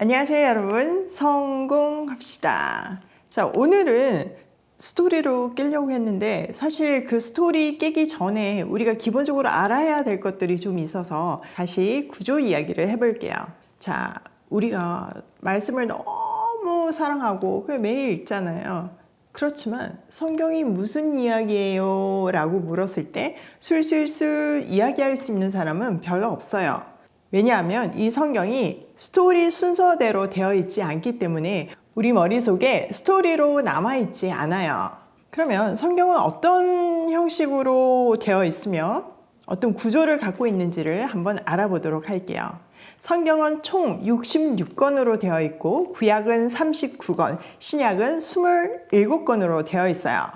안녕하세요, 여러분. 성공합시다. 자, 오늘은 스토리로 깨려고 했는데 사실 그 스토리 깨기 전에 우리가 기본적으로 알아야 될 것들이 좀 있어서 다시 구조 이야기를 해볼게요. 자, 우리가 말씀을 너무 사랑하고 매일 읽잖아요. 그렇지만 성경이 무슨 이야기예요? 라고 물었을 때 술술술 이야기할 수 있는 사람은 별로 없어요. 왜냐하면 이 성경이 스토리 순서대로 되어 있지 않기 때문에 우리 머릿속에 스토리로 남아있지 않아요. 그러면 성경은 어떤 형식으로 되어 있으며 어떤 구조를 갖고 있는지를 한번 알아보도록 할게요. 성경은 총 66권으로 되어 있고 구약은 39권, 신약은 27권으로 되어 있어요.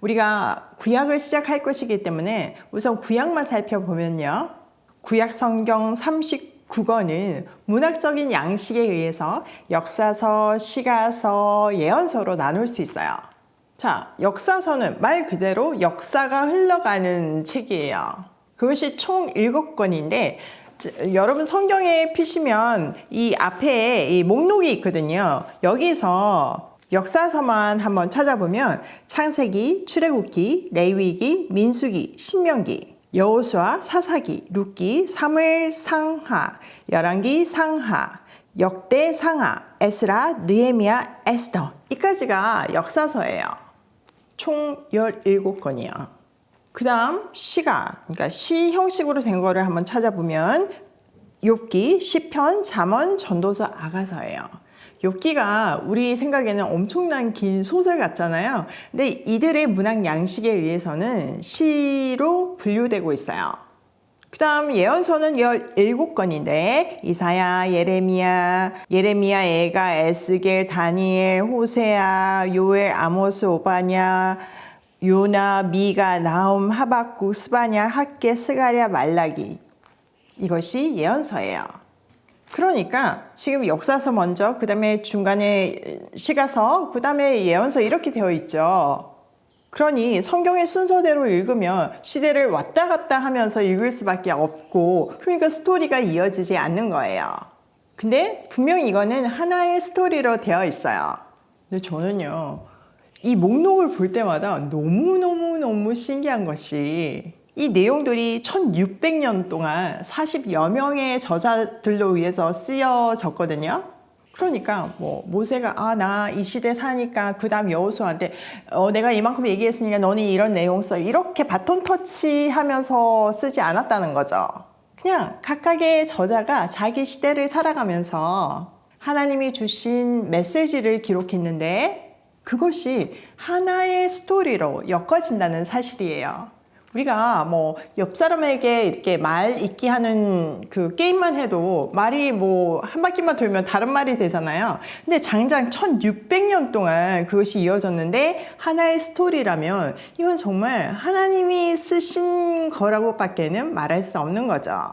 우리가 구약을 시작할 것이기 때문에 우선 구약만 살펴보면요. 구약 성경 39권은 문학적인 양식에 의해서 역사서, 시가서, 예언서로 나눌 수 있어요. 자, 역사서는 말 그대로 역사가 흘러가는 책이에요. 그것이 총 7권인데 여러분 성경에 피시면 이 앞에 이 목록이 있거든요. 여기서 역사서만 한번 찾아보면 창세기, 출애굽기, 레위기, 민수기, 신명기, 여호수아, 사사기, 룻기, 사무엘 상하, 열왕기 상하, 역대 상하, 에스라, 느헤미야, 에스더 이까지가 역사서예요. 총 17권이요. 그 다음 시가 그러니까 시 형식으로 된 거를 한번 찾아보면 욥기, 시편, 잠언, 전도서, 아가서예요. 욥기가 우리 생각에는 엄청난 긴 소설 같잖아요. 근데 이들의 문학 양식에 의해서는 시로 분류되고 있어요. 그 다음 예언서는 17권인데 이사야, 예레미야, 예레미야, 에가, 에스겔, 다니엘, 호세아, 요엘, 아모스, 오바냐, 요나, 미가, 나움, 하박국, 스바냐, 학계, 스가랴, 말라기 이것이 예언서예요. 그러니까 지금 역사서 먼저 그다음에 중간에 시가서 그다음에 예언서 이렇게 되어 있죠. 그러니 성경의 순서대로 읽으면 시대를 왔다 갔다 하면서 읽을 수밖에 없고 그러니까 스토리가 이어지지 않는 거예요. 근데 분명히 이거는 하나의 스토리로 되어 있어요. 근데 저는요. 이 목록을 볼 때마다 너무너무너무 신기한 것이 이 내용들이 1600년 동안 40여 명의 저자들로 의해서 쓰여졌거든요. 그러니까 뭐 모세가 아 나 이 시대 사니까 그다음 여호수아한테 어 내가 이만큼 얘기했으니까 너는 이런 내용 써 이렇게 바톤 터치하면서 쓰지 않았다는 거죠. 그냥 각각의 저자가 자기 시대를 살아가면서 하나님이 주신 메시지를 기록했는데 그것이 하나의 스토리로 엮어진다는 사실이에요. 우리가 뭐 옆 사람에게 이렇게 말 읽기 하는 그 게임만 해도 말이 뭐 한 바퀴만 돌면 다른 말이 되잖아요. 근데 장장 1600년 동안 그것이 이어졌는데 하나의 스토리라면 이건 정말 하나님이 쓰신 거라고 밖에는 말할 수 없는 거죠.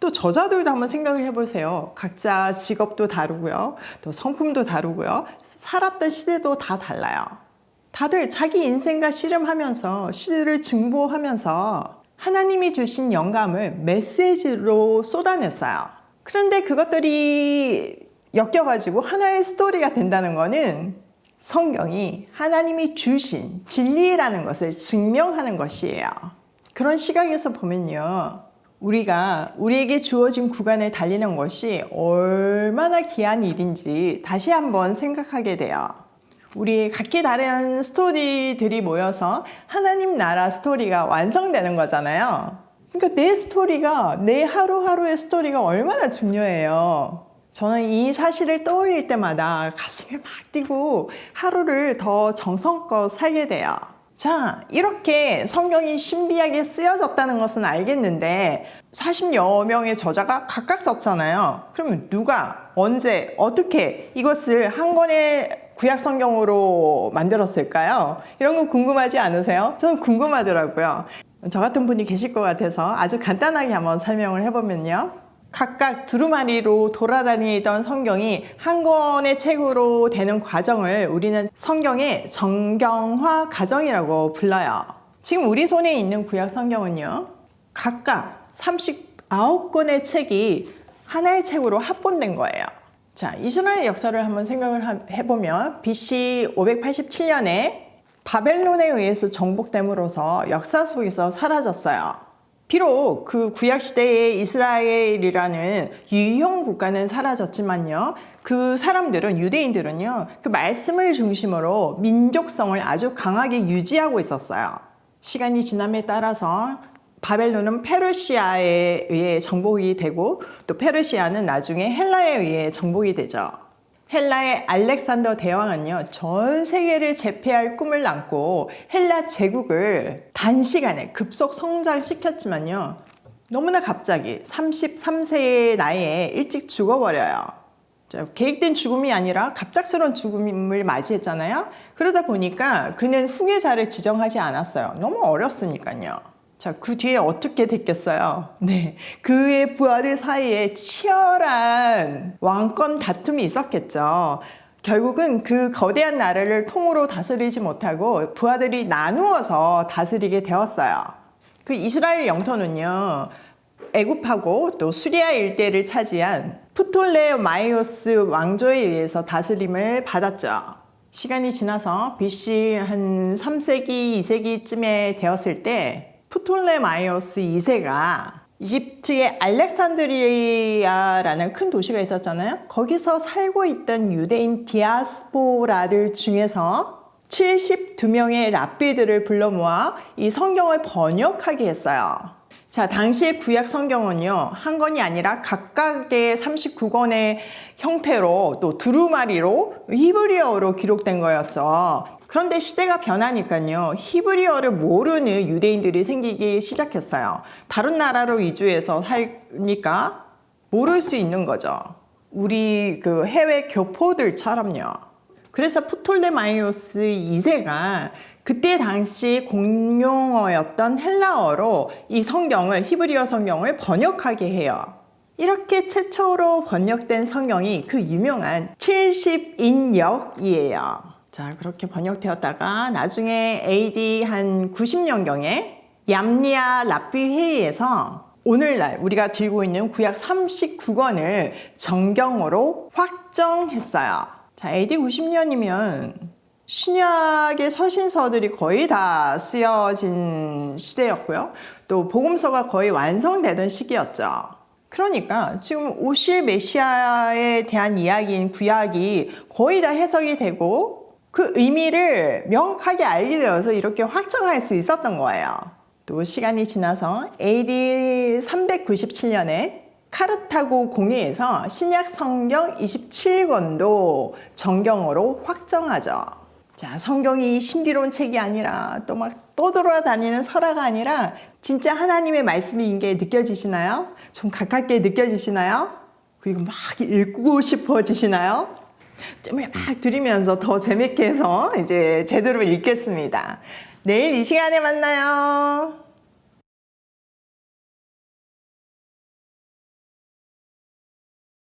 또 저자들도 한번 생각을 해보세요. 각자 직업도 다르고요. 또 성품도 다르고요. 살았던 시대도 다 달라요. 다들 자기 인생과 씨름하면서 시대를 증보하면서 하나님이 주신 영감을 메시지로 쏟아냈어요. 그런데 그것들이 엮여가지고 하나의 스토리가 된다는 거는 성경이 하나님이 주신 진리라는 것을 증명하는 것이에요. 그런 시각에서 보면요. 우리가 우리에게 주어진 구간을 달리는 것이 얼마나 귀한 일인지 다시 한번 생각하게 돼요. 우리 각기 다른 스토리들이 모여서 하나님 나라 스토리가 완성되는 거잖아요. 그러니까 내 스토리가, 내 하루하루의 스토리가 얼마나 중요해요. 저는 이 사실을 떠올릴 때마다 가슴이 막 뛰고 하루를 더 정성껏 살게 돼요. 자, 이렇게 성경이 신비하게 쓰여졌다는 것은 알겠는데 40여 명의 저자가 각각 썼잖아요. 그러면 누가, 언제, 어떻게 이것을 한 권의 구약 성경으로 만들었을까요? 이런 거 궁금하지 않으세요? 저는 궁금하더라고요. 저 같은 분이 계실 것 같아서 아주 간단하게 한번 설명을 해보면요. 각각 두루마리로 돌아다니던 성경이 한 권의 책으로 되는 과정을 우리는 성경의 정경화 과정이라고 불러요. 지금 우리 손에 있는 구약 성경은요. 각각 39권의 책이 하나의 책으로 합본된 거예요. 자, 이스라엘 역사를 한번 생각을 하- 해보면 BC 587년에 바벨론에 의해서 정복됨으로써 역사 속에서 사라졌어요. 비록 그 구약 시대의 이스라엘이라는 유형 국가는 사라졌지만요. 그 사람들은 유대인들은요. 그 말씀을 중심으로 민족성을 아주 강하게 유지하고 있었어요. 시간이 지남에 따라서 바벨론은 페르시아에 의해 정복이 되고 또 페르시아는 나중에 헬라에 의해 정복이 되죠. 헬라의 알렉산더 대왕은요, 전 세계를 제패할 꿈을 안고 헬라 제국을 단시간에 급속 성장시켰지만요, 너무나 갑자기 33세의 나이에 일찍 죽어버려요. 자, 계획된 죽음이 아니라 갑작스러운 죽음을 맞이했잖아요. 그러다 보니까 그는 후계자를 지정하지 않았어요. 너무 어렸으니까요. 자, 그 뒤에 어떻게 됐겠어요? 네. 그의 부하들 사이에 치열한 왕권 다툼이 있었겠죠. 결국은 그 거대한 나라를 통으로 다스리지 못하고 부하들이 나누어서 다스리게 되었어요. 그 이스라엘 영토는요. 애굽하고 또 수리아 일대를 차지한 프톨레마이오스 왕조에 의해서 다스림을 받았죠. 시간이 지나서 BC 한 3세기, 2세기쯤에 되었을 때 프톨레마이오스 2세가 이집트의 알렉산드리아라는 큰 도시가 있었잖아요. 거기서 살고 있던 유대인 디아스포라들 중에서 72명의 랍비들을 불러 모아 이 성경을 번역하게 했어요. 자, 당시의 구약 성경은요, 한 권이 아니라 각각의 39권의 형태로 또 두루마리로 히브리어로 기록된 거였죠. 그런데 시대가 변하니까요, 히브리어를 모르는 유대인들이 생기기 시작했어요. 다른 나라로 이주해서 살니까 모를 수 있는 거죠. 우리 그 해외 교포들처럼요. 그래서 프톨레마이오스 2세가 그때 당시 공용어였던 헬라어로 이 성경을 히브리어 성경을 번역하게 해요. 이렇게 최초로 번역된 성경이 그 유명한 70인역이에요. 자, 그렇게 번역되었다가 나중에 AD 한 90년경에 얌리아 랍비 회의에서 오늘날 우리가 들고 있는 구약 39권을 정경어로 확정했어요. 자, AD 90년이면 신약의 서신서들이 거의 다 쓰여진 시대였고요. 또 복음서가 거의 완성되던 시기였죠. 그러니까 지금 오실 메시아에 대한 이야기인 구약이 거의 다 해석이 되고 그 의미를 명확하게 알게 되어서 이렇게 확정할 수 있었던 거예요. 또 시간이 지나서 AD 397년에 카르타고 공회에서 신약 성경 27권도 정경어로 확정하죠. 자, 성경이 신비로운 책이 아니라 또 막 떠돌아다니는 설화가 아니라 진짜 하나님의 말씀인 게 느껴지시나요? 좀 가깝게 느껴지시나요? 그리고 막 읽고 싶어지시나요? 쯤을 막 들으면서 더 재밌게 해서 이제 제대로 읽겠습니다. 내일 이 시간에 만나요.